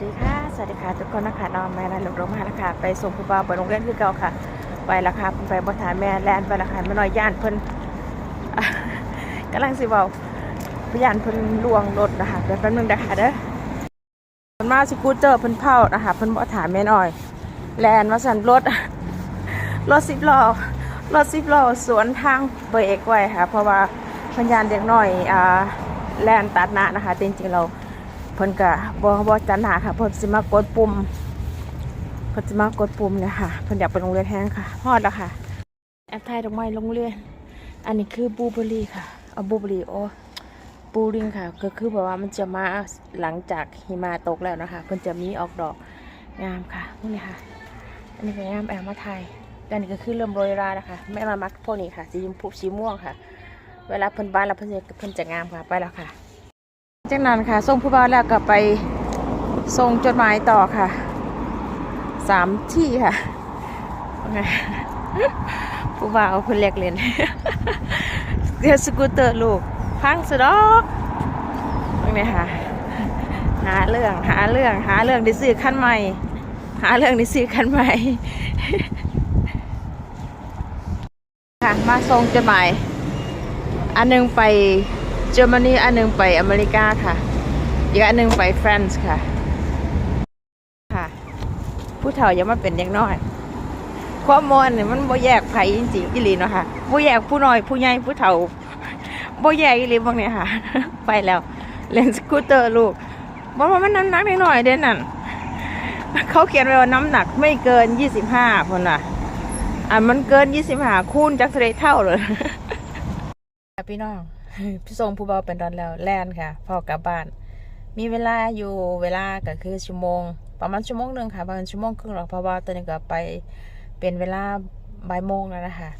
สวัสดีค่ะ สวัสดีค่ะทุกคนนะคะน้องแม่นะลูกโรงมาแล้วค่ะไปส่งผู้บ่าวไปโรงเรียนคือเก่าค่ะ ไปแล้วค่ะไปบนฐานแม่แลนไปแล้วค่ะไม่น้อยย่านเพิ่นกำลังสิเว้าพยานเพิ่นลวงรถนะคะเดี๋ยวแป๊บนึงนะคะเด้อเพิ่นมาสกูเตอเพิ่นเผานะคะเพิ่นบ่ถามแม่น้อย แลนว่าสันรถรถสิบล้อรถสิบล้อสวนทางเบรกไว้ค่ะ เพราะว่าพยานเด็กน้อยอ่าแลนตัดหน้านะคะ จริงๆเรา เพิ่นก็บ่บ่จันหาค่ะ เพิ่นสิมากดปุ่ม เพิ่นสิมากดปุ่มเนี่ยค่ะ เพิ่นอยากไปโรงเรียนแห้งค่ะฮอดแล้วค่ะ แอปไทยดอกไม้โรงเรียน อันนี้คือบูเบอรี่ค่ะ เอาบูเบอรี่โอ้บูริงค่ะ ก็คือแบบว่ามันจะมาหลังจากหิมะตกแล้วนะคะ เพิ่นจะมีออกดอกงามค่ะพวกนี้ค่ะ อันนี้ก็งามแอลมาไทยอันนี้ก็คือเริ่มโรยราแล้วค่ะแม่มามักพวกนี้ค่ะ สีชมพูสีม่วงค่ะ เวลาเพิ่นบ้านแล้วเพิ่นจะเพิ่นจะงามค่ะ ไปแล้วค่ะ จากนั้นค่ะส่งผู้บ่าวแล้วก็ไปส่งจดหมายต่อค่ะสามที่ค่ะไงผู้บ่าวเพิ่นเรียกเล่นเดี๋ยวสกูตเตอร์ลูกพังสุดอกว่าไงค่ะ หาเรื่องหาเรื่องหาเรื่องด้ซื้อคันใหม่ หาเรื่องด้ซื้อคันใหม่ค่ะมาส่งจดหมาย อันหนึงไป เยอรมนีอันหนึงไปอเมริกาค่ะ อีกอันหนึงไปฝรั่งค่ะ ค่ะ ผู้เฒ่ายังมาเป็นเด็กน้อยความมอนเนี่ยมันบ่แยกไผจริงๆอีหลีเนาะค่ะบ่แยกผู้น้อยผู้ใหญ่ผู้เฒ่าบ่แยกอีหลีพวกเนี้ยค่ะ ไปแล้วเล่นสกูตเตอร์ลูกบอกว่ามันน้ำหนักน้อยเด่นนั่นเขาเขียนไว้ว่าน้ำหนักไม่เกิน25พุ่นน่ะอะมันเกิน25คูณจักเท่าใดเท่าเลยพี่น้อง พี่ทรงผู้เบาเป็นดอนแล้วแล่นค่ะพอกลับบ้าน มีเวลาอยู่เวลาก็คือชั่วโมง ประมาณชั่วโมงหนึ่งค่ะประมาณชั่วโมงครึ่งหรอกเพราะว่าตอนนี้ก็ไปเป็นเวลาบ่ายโมงแล้วนะคะ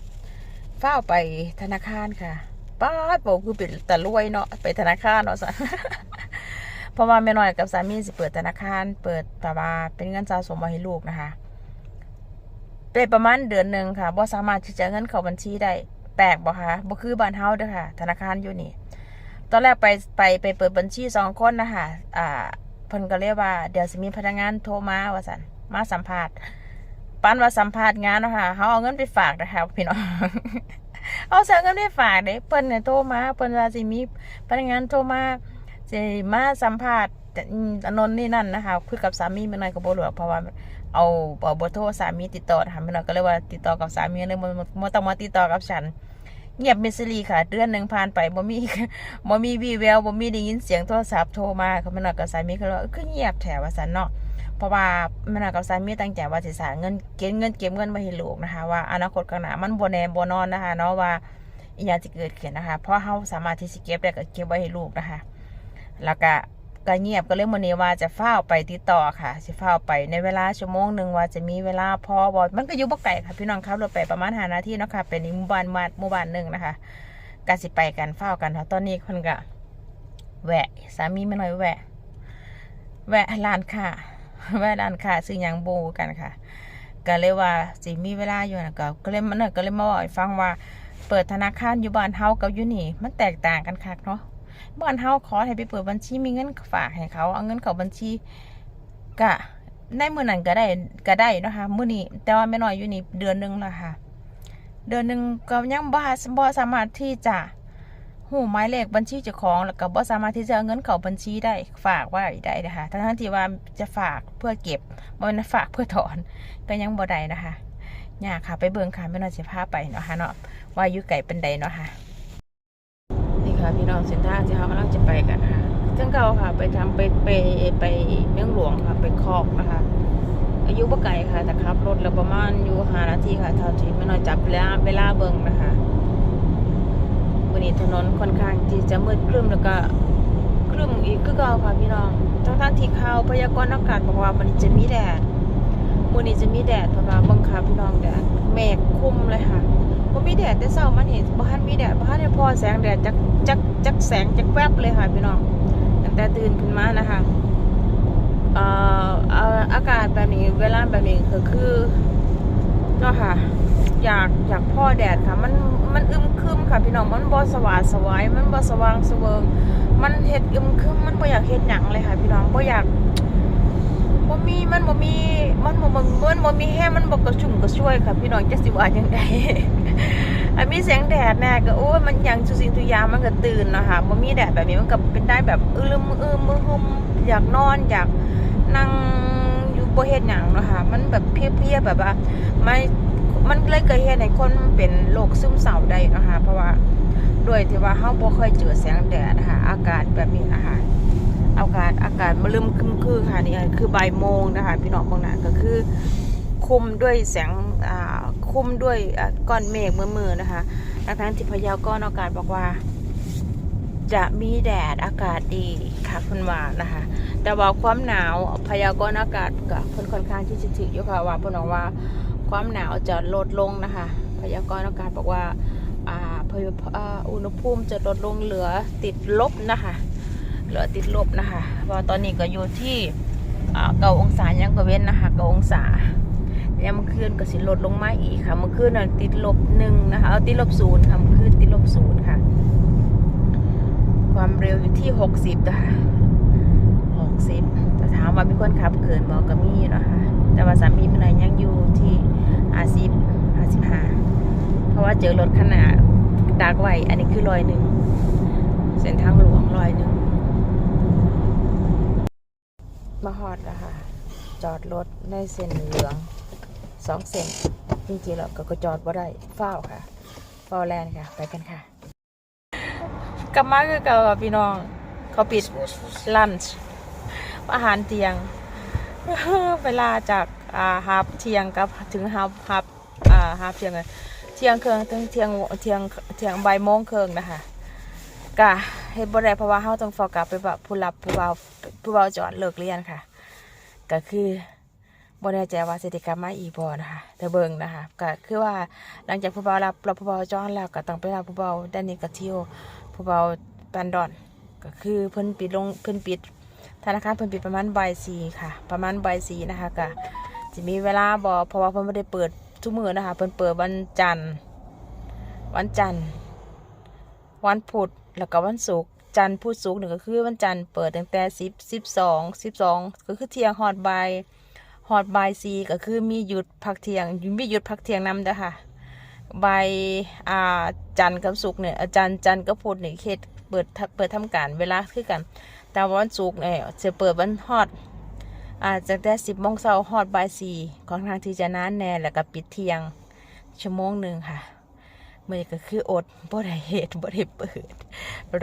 เฝ้าไปธนาคารค่ะป้าดบอกคือเป็นแต่รวยเนาะไปธนาคารเนาะสันเพราะว่าแม่น้อยกับสามีสิเปิดธนาคาร เปิดแบบว่าเป็นเงินสะสมมาให้ลูกนะคะเป็นประมาณเดือนหนึ่งค่ะบ่สามารถที่จะเงินเข้าบัญชีได้ แปลกบ่คะบ่คือบ้านเฮาเด้อค่ะ ธนาคารอยู่นี่ ตอนแรกไปไปไปเปิดบัญชีสองคนนะคะอ่าเพิ่นก็เรียกว่าเดี๋ยวสิมีพนักงานโทรมาว่าซั่นมาสัมภาษณ์ปันว่าสัมภาษณ์งานเนาะค่ะเฮาเอาเงินไปฝากนะคะพี่น้องเอาเสียเงินไปฝากเด้เพิ่นเนี่ยโทรมาเพิ่นว่าสิมีพนักงานโทรมาสิมาสัมภาษณ์อนนนนี่นั่นนะคะคือกับสามีแม่น้อยก็บ่รู้หรอกเพราะว่าเอาเอาเบอร์โทรสามีติดต่อค่ะแม่น้อยก็เลยว่าติดต่อกับสามีเลยบ่บ่บ่ต้องมาติดต่อกับฉัน เงียบมิสลีค่ะ เดือนหนึ่งผ่านไปบ่มีบ่มีวีแววบ่มีได้ยินเสียงโทรศัพท์โทรมาเขาแม่นอยกับสามีก็เลยว่าเอ้ยคือเงียบแถวว่าซั่นเนาะเพราะว่าแม่นกับสามีตั้งใจว่าสิสางเงินเก็บเงินเก็บเงินไว้ให้ลูกนะคะ ว่าอนาคตข้างหน้ามันบ่แน่บ่นอนนะคะเนาะว่าอีหยังสิเกิดขึ้นนะคะ เพราะเฮาสามารถที่สิเก็บได้ก็เก็บไว้ให้ลูกนะคะ แล้วก็ ก็เงียบก็เลยมื้อนี้ว่าจะเฝ้าไปติดต่อค่ะสิเฝ้าไปในเวลาชั่วโมงหนึ่งว่าจะมีเวลาพอบ่มันก็อยู่บ่ไกลค่ะพี่น้องขับรถไปประมาณ5นาทีเนาะค่ะเป็นหมู่บ้านมาหมู่บ้านหนึ่งนะคะกาสิไปกันเฝ้ากันเพราะตอนนี้คนก็แหวะสามีไม่น้อยแหวะ แวะร้านค้าแวะร้านค้าซื้อยังบูกันค่ะก็เลยว่าสิมีเวลาอยู่นะก็ก็เลยมันก็เลยมาบอกฟังว่า เปิดธนาคารอยู่บ้านเฮากับอยู่นี่ มันแตกต่างกันคักเนาะ บ้านเฮาขอให้ไปเปิดบัญชีมีเงินฝากให้เขา เอาเงินเข้าบัญชีก็ในมือนั้นก็ได้ก็ได้นะคะมือนี้แต่ว่าไม่น้อยอยู่นี่เดือนหนึงและค่ะ เดือนหนึ่งก็ยังบ่บ่สามารถที่จะหูหมายเลขบัญชีเจ้าของแล้วก็บ่สามารถที่จะเอาเงินเข้าบัญชีได้ฝากไว้ได้นะคะทั้งๆที่ว่าจะฝากเพื่อเก็บบ่แม่นฝากเพื่อถอนก็ยังบ่ได้นะคะยากค่ะไปเบิ่งค่ะไม่น่าจะพาไปเนาะค่ะเนาะว่าอยู่ไกลเป็นใดเนาะค่ะ ค่ะพี่น้องเส้นทางที่เรากำลังจะไปกันค่ะจังเก่าค่ะไปทำไปไปไปเมืองหลวงค่ะไปคอกนะคะอายุบ่ไกลค่ะแต่ขับรถแล้วประมาณอยู่หานาทีค่ะเท่าที่ไม่น้อยจับเวลาเวลาเบิ่งนะคะวันนี้ถนนค่อนข้างที่จะมืดครึ้มแล้วก็ครึ้มอีกคือเก่าค่ะพี่น้องทั้งทั้งที่เขาพยากรณ์อากาศบอกว่ามันจะมีแดดมื้อนี้จะมีแดดเพราะว่าเบิ่งค่ะพี่น้องแดดเมฆคลุมเลยค่ะ บ่มีแดดแต่เช้ามันเห็นบ่ทันมีแดดบ่ทันได้พอแสงแดดจักจักจักแสงจักแวบเลยค่ะพี่น้องตั้งแต่ตื่นขึ้นมานะคะเอ่ออากาศแบบนี้เวลาแบบนี้ก็คือเนาะค่ะ อยากอยากพ่อแดดค่ะ มันมันอึมครึมค่ะพี่น้องมันบ่สว่างสวายมันบ่สว่างสเวิงมันเฮ็ดอึมครึมมันบ่อยากเฮ็ดหยังเลยค่ะพี่น้องบ่อยาก มีมันบ่มีมันบ่มันมันบ่มีแห้งมันบ่กระชุ่มกระชวยค่ะพี่น้องจะสิว่าจังไดอันมีแสงแดดแน่ก็โอ้ยมันยังทุกสิ่งทุยามันก็ตื่นนะคะบ่มีแดดแบบนี้มันก็เป็นได้แบบอึมอึมมือหึมอยากนอนอยากนั่งอยู่บ่เฮ็ดหยังนะคะมันแบบเพลียๆแบบว่าไม่มันเลยเกิดเหตุให้คนเป็นโรคซึมเศร้าได้นะคะเพราะว่าด้วยที่ว่าเฮาบ่เคยเจอแสงแดดนะคะอากาศแบบนี้นะคะ อากาศอากาศมาลืมคึมคือค่ะนี่คือบ่ายโมงนะคะ พี่น้องบางนาก็คือ คุมด้วยแสงคุมด้วยก้อนเมฆมือๆนะคะทั้งที่พยากรณ์อากาศบอกว่า จะมีแดดอากาศดีค่ะคุณว่านะคะ แต่ว่าความหนาวพยากรณ์อากาศกับคนค่อนข้างที่จะถืออยู่ค่ะว่าพนบอกว่าความหนาวจะลดลงนะคะ พยากรณ์อากาศบอกว่าอ่าพยอ่าอุณหภูมิจะลดลงเหลือติดลบนะคะ เหลือติดลบนะคะเพราะว่าตอนนี้ก็อยู่ที่เก้าองศายังก็เว้นนะคะเก้าองศาแล้วเมื่อคืนก็สิลดลงมาอีกค่ะ เมื่อคืนน่ะติดลบหนึ่งนะคะเอาติดลบศูนย์ค่ะเมื่อคืนติดลบศูนย์ค่ะ ความเร็วอยู่ที่หกสิบนะคะหกสิบแต่ถามว่ามีคนขับเกินบอกก็มีนะคะ แต่ว่าสามีมันนะยังอยู่ที่อาสิบอาสิบห้าเพราะว่าเจอรถขนาดดาร์กไวอันนี้คือรอยหนึ่งเส้นทางหลวงรอยหนึ่ง มาฮอดอะค่ะ จอดรถในเส้นเหลืองสองเส้นจริงๆแล้วก็จอดว่าได้เฝ้าค่ะเฝ้าแลนค่ะ ไปกันค่ะกลับมาคือเก่าพี่น้อง เขาปิดลันช์อาหารเที่ยง เวลาจากอ่าฮับเที่ยงกับถึงฮับฮับอ่าฮับเที่ยงเลยเที่ยงเครื่องถึงเที่ยงเที่ยงเที่ยงใบโมงเครื่องนะคะ กะเฮ็ดบ่ได้เพราะว่าเฮาต้องฟอกกลับไปแบบผู้รับผู้เบาผู้เบาจอดเลิกเรียนค่ะ ก็คือบ่แน่ใจว่าสิได้กลับมาอีบ่นะคะแต่เบิ่งนะคะก็คือว่าหลังจากผู้เบารับรับผู้เบาจอดแล้วก็ต้องไปรับผู้เบาด้านนี้ก็เที่ยวผู้เบาปันดอนก็คือเพิ่นปิดลงเพิ่นปิดธนาคารเพิ่นปิดประมาณบ่ายสี่ค่ะ ประมาณบ่ายสี่นะคะก็จะมีเวลาบ่เพราะว่าเพิ่นบ่ได้เปิดทุกมื้อนะคะเพิ่นเปิดวันจันทร์วันจันทร์วันพุธ แล้วก็วันศุกร์จันทร์พุธศุกร์หนึ่งก็คือวันจันทร์เปิดตั้งแต่สิบสิบสองสิบสองก็คือเที่ยงฮอดบ่ายฮอดบายสี่ก็คือมีหยุดพักเที่ยงมีหยุดพักเที่ยงนำเด้อค่ะบายอ่าจันทร์กับศุกร์เนี่ยอาจารย์จันทร์กับพุธเนี่ยเขตเปิดเปิดทำการเวลาคือกัน แต่วันศุกร์เนี่ยจะเปิดวันฮอดอาจากแต่สิบโมงเช้าฮอดบ่ายสี่ของทางที่จะนานแน่แล้วก็ปิดเที่ยงชั่วโมงหนึ่งค่ะ มื่อนี้ก็คืออดบ่ได้เหตุบ่ได้เปิด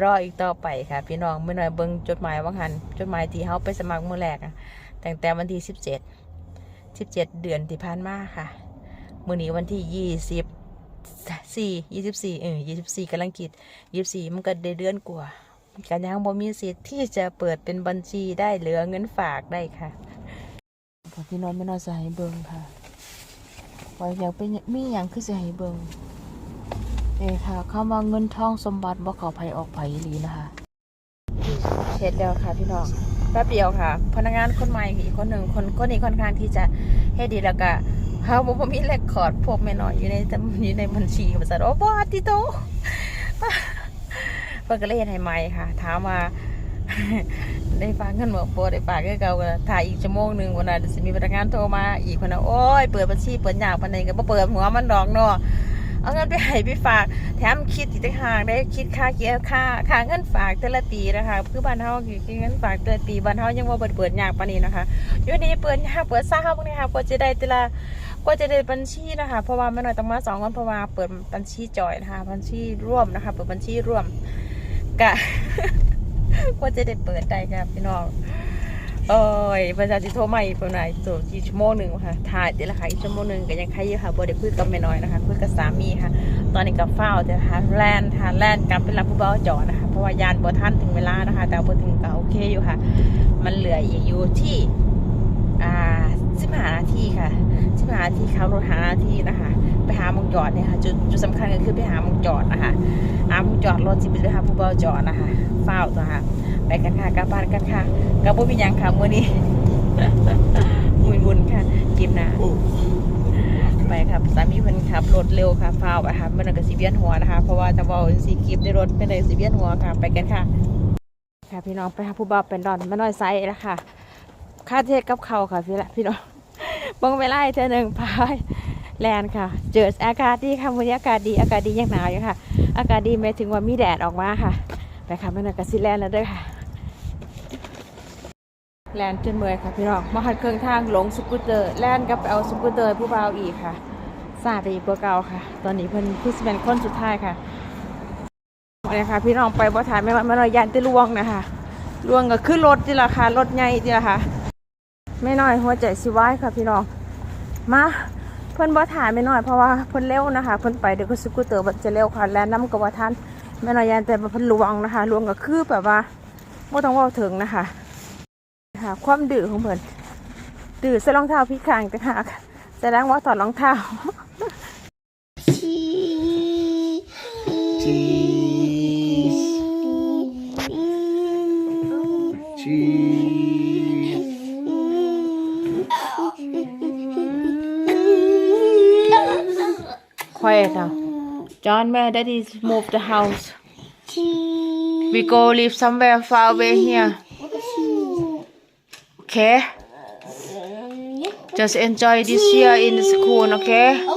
รออีกต่อไปค่ะ พี่น้องเมื่อหน่อยเบิ่งจดหมายว่างหันจดหมายที่เฮาไปสมัครมื้อแรกอะตั้งแต่วันที่17 17เจ็ดเดือนที่ผ่านมาค่ะมื้อนี้วันที่20 4 24เออ24กำลังคิด24มันก็ได้เดือนกว่าก็ยังบ่มีสิทธิ์ที่จะเปิดเป็นบัญชีได้เหลือเงินฝากได้ค่ะพี่น้องไม่น่าจะให้เบิ่งค่ะว่าอยากเป็นมีหยังคือสิให้เบิ่ง เอ้ค่ะเข้ามาเงินทองสมบัติบ่เขาภัยออกภัยลีนะคะเช็ดแล้วค่ะพี่น้องแป๊บเดียวค่ะ พนักงานคนใหม่อีกคนหนึ่งคนคนนี้ค่อนข้างที่จะเฮ็ดดีแล้วก็เขาบอกว่ามีเลคคอร์ดพวกแม่น้อยอยู่ในอยู่ในบัญชีบริษัทโอ้บอติโตเพิ่นก็เลยเฮ็ดให้ใหม่ค่ะ ถามว่าได้ฝากเงินบ่บ่ได้ฝากคือเก่าถ่ายอีกชั่วโมงหนึ่งวันน่ะสิมีพนักงานโทรมาอีกคนน่ะโอ้ยเปิดบัญชีเปิดอยากปานใดก็บ่เปิดหัวมันดอกเนาะ เอาเงินไปให้ไปฝาก แถมคิดอีกต่างหากได้คิดค่าเกี่ยวค่าค่าเงินฝากแต่ละปีนะคะคือบ้านเฮาคือเงินฝากแต่ละปีบ้านเฮายังว่าเปิดเปิดยากปานนี้นะคะอยู่นี่เปิดยากเปิดซ่าพวกนี้ค่ะกว่าจะได้แต่ละกว่าจะได้บัญชีนะคะเพราะว่าแม่น้อยต้องมาสองคนเพราะว่าเปิดบัญชีจอยนะคะบัญชีร่วมนะคะ เปิดบัญชีร่วมกะกว่าจะได้เปิดได้ค่ะพี่น้อง โอ้ยประชาชนโทรมาอีกประมาณตัวกี่ชั่วโมงหนึ่งค่ะถ่ายเดี๋ยวละค่ะอีกชั่วโมงหนึ่งก็ยังใครอยู่ค่ะบ่ได้คุยกับแม่น้อยนะคะคุยกับสามีค่ะ ตอนนี้กับเฝ้าเดี๋ยวนะแลนด์ค่ะแลนด์กลับไปรับผู้เบาจอนะคะ เพราะว่ายานบ่ทันถึงเวลานะคะ แต่บ่ถึงก็โอเคอยู่ค่ะ มันเหลืออีกอยู่ที่อ่าสิบห้านาทีค่ะสิบห้านาทีขับรถหานาทีนะคะ ไปหามงจอดเนี่ยค่ะจุดจุดสำคัญก็คือไปหามงจอดนะคะหามงจอดรถสิไปหาผู้เบาจอดนะคะ เฝ้าตัวค่ะ ไปกันค่ะกลับบ้านกันค่ะกับบ่มีหยังค่ะมื้อนี้มุยมุนค่ะกิมนะไปครับสามีเพิ่นขับรถเร็วค่ะฟ้าวไปค่ะมันก็สิเวียนหัวนะคะ เพราะว่าจะเว้าสิกิบในรถเป็นได้สิเวียนหัวค่ะ ไปกันค่ะ ค่ะพี่น้องไปหาผู้บ่าวเป็นดอนมาน้อยไซส์แล้วค่ะค่าเทศกับเขาวค่ะพี่ละพี่น้องบังเวลาให้เธอหนึ่งพายแลนด์ค่ะ เจออากาศดีค่ะวันนี้อากาศดีอากาศดียังหนาวอยู่ค่ะ อากาศดีหมายถึงว่ามีแดดออกมาค่ะ ไปค่ะมันกสิแลนด์แล้วเด้วยค่ะ แลนจนเมื่อยค่ะพี่น้องมาหัดเครื่องทางหลงสกูตเตอร์แลนกับไปเอาสกูตเตอร์ผู้บ่าวอีกค่ะซาไปอีกกว่าเก่าค่ะ ตอนนี้เพิ่นคือสิเป็นคนสุดท้ายค่ะเนี่ยค่ะพี่น้องไปบ่ถ่ายไม่ว่าไม่น้อยยันจะล่วงนะคะล่วงก็ขึ้นรถจีละค่ะรถใหญ่จีละค่ะไม่น้อยหัวใจสิวายค่ะพี่น้องมาเพิ่นบ่ถ่ายไม่น้อยเพราะว่าเพิ่นเร็วนะคะเพิ่นไปเดี๋ยวก็สกูตเตอร์จะเร็วค่ะและน้ำกับว่าทันไม่น้อยยันแต่เพิ่นลวงนะคะลวงก็คือแบบว่าบ่ต้องว่าถึงนะคะ ค่ะความดื้อของเพิ่นดื้อใส่รองเท้าพี่คางต่างหากแสดงว่าถอดรองเท้า Cheese. Cheese. Quiet now. John, where daddy moved the house. We go live somewhere far away here. okay? Just enjoy this year in the school, okay?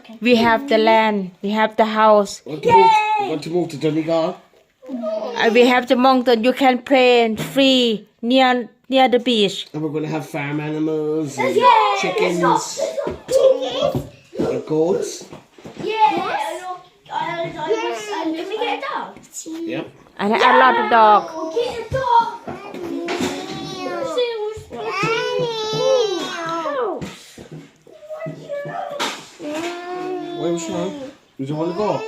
Okay. We have the land, we have the house. Want to, move, want to move to Donegal? Uh, we have the mountain, you can play in free near near the beach. And we're going to have farm animals, and chickens, Let's go. Let's go. and goats. Yeah, yes. And yeah. a lot of dog. Where a she? Does she want to go?